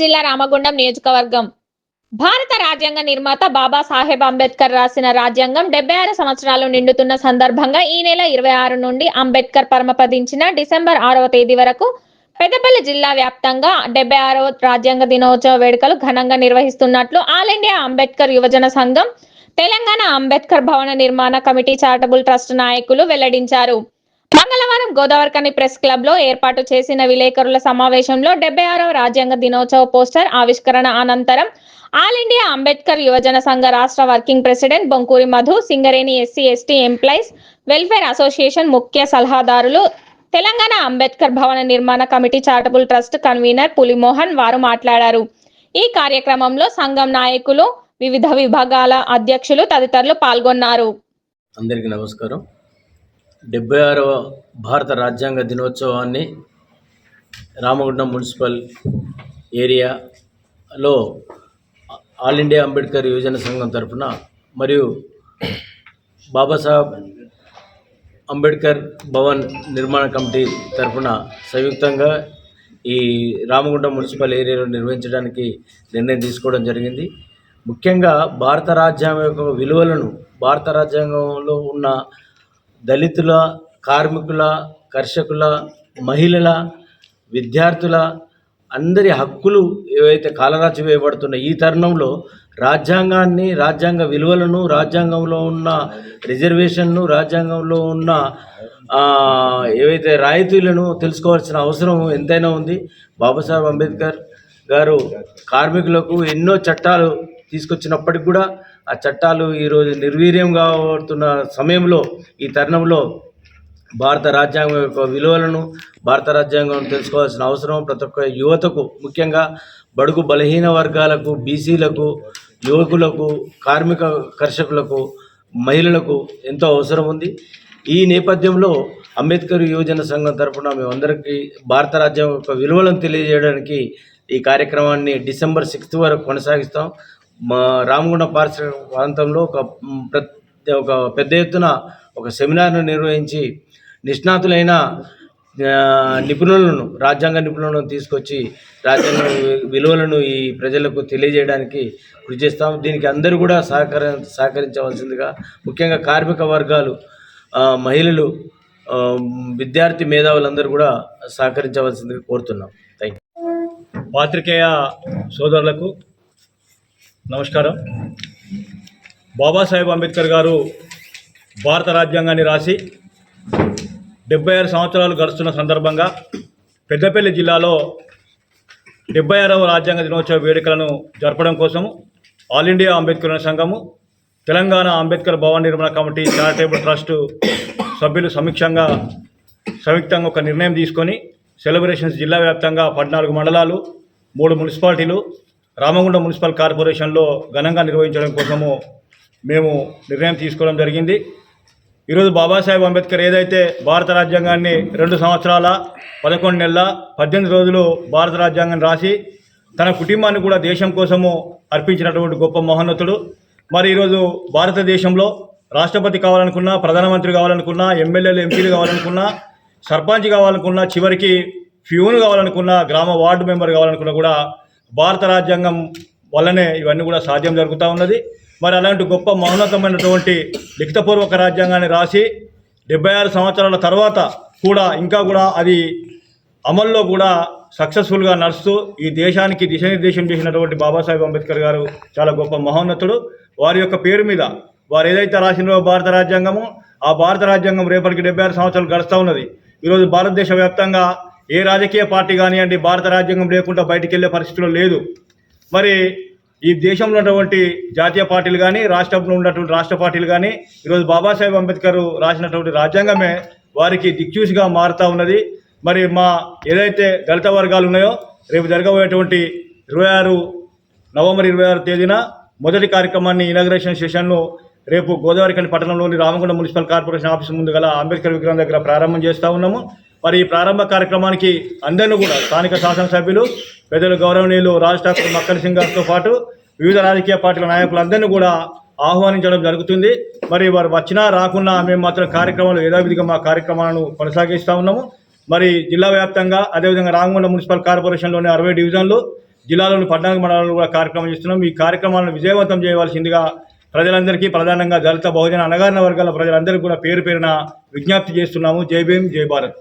జిల్లా రామగుండం నియోజకవర్గం. భారత రాజ్యాంగ నిర్మాత బాబా సాహెబ్ అంబేద్కర్ రాసిన రాజ్యాంగం డెబ్బై ఆరు సంవత్సరాలు నిండుతున్న సందర్భంగా ఈ నెల ఇరవై ఆరు నుండి అంబేద్కర్ పరమపదించిన డిసెంబర్ ఆరవ తేదీ వరకు పెద్దపల్లి జిల్లా వ్యాప్తంగా డెబ్బై ఆరవ రాజ్యాంగ దినోత్సవ వేడుకలు ఘనంగా నిర్వహిస్తున్నట్లు ఆల్ ఇండియా అంబేద్కర్ యువజన సంఘం తెలంగాణ అంబేద్కర్ భవన నిర్మాణ కమిటీ చారిటబుల్ ట్రస్ట్ నాయకులు వెల్లడించారు. మంగళవారం గోదావరికని ప్రెస్ క్లబ్లో ఏర్పాటు చేసిన విలేకరుల సమావేశంలో డెబ్బై ఆరవ రాజ్యాంగ దినోత్సవ పోస్టర్ ఆవిష్కరణ అనంతరం ఆల్ ఇండియా అంబేద్కర్ యువజన సంఘ రాష్ట్ర working president Bonkuri Madhu Singareni SC ST employees welfare association ముఖ్య సలహాదారులు తెలంగాణ అంబేద్కర్ భవన నిర్మాణ committee charitable trust convener Pulimohan వారు మాట్లాడారు. ఈ కార్యక్రమంలో సంఘం నాయకులు వివిధ విభాగాల అధ్యక్షులు తదితరులు పాల్గొన్నారు. అందరికీ నమస్కారం. డెబ్బై ఆరవ భారత రాజ్యాంగ దినోత్సవాన్ని రామగుండం మున్సిపల్ ఏరియాలో ఆల్ ఇండియా అంబేద్కర్ యువజన సంఘం తరఫున మరియు బాబాసాహెబ్ అంబేద్కర్ భవన్ నిర్మాణ కమిటీ తరఫున సంయుక్తంగా ఈ రామగుండం మున్సిపల్ ఏరియాలో నిర్వహించడానికి నిర్ణయం తీసుకోవడం జరిగింది. ముఖ్యంగా భారత రాజ్యాంగం యొక్క విలువలను భారత రాజ్యాంగంలో ఉన్న దళితుల కార్మికుల కర్షకుల మహిళల విద్యార్థుల అందరి హక్కులు ఏవైతే కాలరాచి వేయబడుతున్నాయి ఈ తరుణంలో రాజ్యాంగాన్ని రాజ్యాంగ విలువలను రాజ్యాంగంలో ఉన్న రిజర్వేషన్ను రాజ్యాంగంలో ఉన్న ఏవైతే రాయితీలను తెలుసుకోవాల్సిన అవసరం ఎంతైనా ఉంది. బాబాసాహెబ్ అంబేద్కర్ గారు కార్మికులకు ఎన్నో చట్టాలు తీసుకొచ్చినప్పటికి కూడా ఆ చట్టాలు ఈరోజు నిర్వీర్యం కాబడుతున్న సమయంలో ఈ తరుణంలో భారత రాజ్యాంగం యొక్క విలువలను భారత రాజ్యాంగం తెలుసుకోవాల్సిన అవసరం ప్రతి ఒక్క యువతకు ముఖ్యంగా బడుగు బలహీన వర్గాలకు బీసీలకు యువకులకు కార్మిక కర్షకులకు మహిళలకు ఎంతో అవసరం ఉంది. ఈ నేపథ్యంలో అంబేద్కర్ యువజన సంఘం తరపున మేమందరికీ భారత రాజ్యాంగం యొక్క విలువలను తెలియజేయడానికి ఈ కార్యక్రమాన్ని డిసెంబర్ సిక్స్త్ వరకు కొనసాగిస్తాం. మా రామగుండ పారిశ్రామిక ప్రాంతంలో ఒక ప్రతి ఒక పెద్ద ఎత్తున ఒక సెమినార్ను నిర్వహించి నిష్ణాతులైన నిపుణులను రాజ్యాంగ నిపుణులను తీసుకొచ్చి రాజ్యాంగ విలువలను ఈ ప్రజలకు తెలియజేయడానికి కృషి చేస్తాం. దీనికి అందరూ కూడా సహకర సహకరించవలసిందిగా ముఖ్యంగా కార్మిక వర్గాలు మహిళలు విద్యార్థి మేధావులందరూ కూడా సహకరించవలసిందిగా కోరుతున్నాం. థ్యాంక్ యూ పాత్రికేయ సోదరులకు నమస్కారం. బాబాసాహెబ్ అంబేద్కర్ గారు భారత రాజ్యాంగాన్ని రాసి డెబ్బై ఆరు సంవత్సరాలు గడుస్తున్న సందర్భంగా పెద్దపల్లి జిల్లాలో డెబ్బై ఆరవ రాజ్యాంగ దినోత్సవ వేడుకలను జరపడం కోసం ఆల్ ఇండియా అంబేద్కర్ సంఘము తెలంగాణ అంబేద్కర్ భవన నిర్మాణ కమిటీ చారిటబుల్ ట్రస్ట్ సభ్యులు సమీక్షంగా సంయుక్తంగా ఒక నిర్ణయం తీసుకొని సెలబ్రేషన్స్ జిల్లా వ్యాప్తంగా పద్నాలుగు మండలాలు మూడు మున్సిపాలిటీలు రామగుండం మున్సిపల్ కార్పొరేషన్లో ఘనంగా నిర్వహించడం కోసము మేము నిర్ణయం తీసుకోవడం జరిగింది. ఈరోజు బాబాసాహెబ్ అంబేద్కర్ ఏదైతే భారత రాజ్యాంగాన్ని రెండు సంవత్సరాల పదకొండు నెలల పద్దెనిమిది రోజులు భారత రాజ్యాంగం రాసి తన కుటుంబాన్ని కూడా దేశం కోసము అర్పించినటువంటి గొప్ప మహోన్నతుడు. మరి ఈరోజు భారతదేశంలో రాష్ట్రపతి కావాలనుకున్నా ప్రధానమంత్రి కావాలనుకున్నా ఎమ్మెల్యేలు ఎంపీలు కావాలనుకున్నా సర్పంచ్ కావాలనుకున్నా చివరికి ఫ్యూన్ కావాలనుకున్నా గ్రామ వార్డు మెంబర్ కావాలనుకున్నా కూడా భారత రాజ్యాంగం వల్లనే ఇవన్నీ కూడా సాధ్యం జరుగుతూ ఉన్నది. మరి అలాంటి గొప్ప మహోన్నతమైనటువంటి లిఖితపూర్వక రాజ్యాంగాన్ని రాసి డెబ్బై ఆరు సంవత్సరాల తర్వాత కూడా ఇంకా కూడా అది అమల్లో కూడా సక్సెస్ఫుల్గా నడుస్తూ ఈ దేశానికి దిశానిర్దేశం చేసినటువంటి బాబాసాహెబ్ అంబేద్కర్ గారు చాలా గొప్ప మహోన్నతుడు. వారి యొక్క పేరు మీద వారు ఏదైతే రాసినో భారత రాజ్యాంగము ఆ భారత రాజ్యాంగం రేపటికి డెబ్బై ఆరు సంవత్సరాలు గడుస్తూ ఉన్నది. ఈరోజు భారతదేశ వ్యాప్తంగా ఏ రాజకీయ పార్టీ కానివ్వండి భారత రాజ్యాంగం లేకుండా బయటికి వెళ్ళే పరిస్థితిలో లేదు. మరి ఈ దేశంలో ఉన్నటువంటి జాతీయ పార్టీలు కానీ రాష్ట్రంలో ఉన్నటువంటి రాష్ట్ర పార్టీలు కానీ ఈరోజు బాబాసాహెబ్ అంబేద్కర్ రాసినటువంటి రాజ్యాంగమే వారికి దిక్చూసిగా మారుతూ ఉన్నది. మరి మా ఏదైతే దళిత వర్గాలు ఉన్నాయో రేపు జరగబోయేటువంటి ఇరవై ఆరు నవంబర్ ఇరవై ఆరు తేదీన మొదటి కార్యక్రమాన్ని ఇనాగ్రేషన్ సెషన్ను రేపు గోదావరిఖండ్ పట్టణంలోని రామగుండ మున్సిపల్ కార్పొరేషన్ ఆఫీస్ ముందు గల అంబేద్కర్ విగ్రహం దగ్గర ప్రారంభం చేస్తూ ఉన్నాము. మరి ఈ ప్రారంభ కార్యక్రమానికి అందరినీ కూడా స్థానిక శాసనసభ్యులు పెద్దలు గౌరవనీయులు రాజ్ ఠాకూర్ మక్కల్ సింగ్ గారితో పాటు వివిధ రాజకీయ పార్టీల నాయకులందరినీ కూడా ఆహ్వానించడం జరుగుతుంది. మరి వారు వచ్చినా రాకున్నా మేము మాత్రం కార్యక్రమాలు యథావిధిగా మా కార్యక్రమాలను కొనసాగిస్తూ ఉన్నాము. మరి జిల్లా వ్యాప్తంగా అదేవిధంగా రామగుండ మున్సిపల్ కార్పొరేషన్లోని అరవై డివిజన్లు జిల్లాలోని పద్నాలుగు మండలాలు కూడా కార్యక్రమం చేస్తున్నాం. ఈ కార్యక్రమాలను విజయవంతం చేయవలసిందిగా ప్రజలందరికీ ప్రధానంగా దళిత బహుజన అణగారిన వర్గాల ప్రజలందరికీ కూడా పేరు పేరున విజ్ఞప్తి చేస్తున్నాము. జై భీమ్ జై భారత్.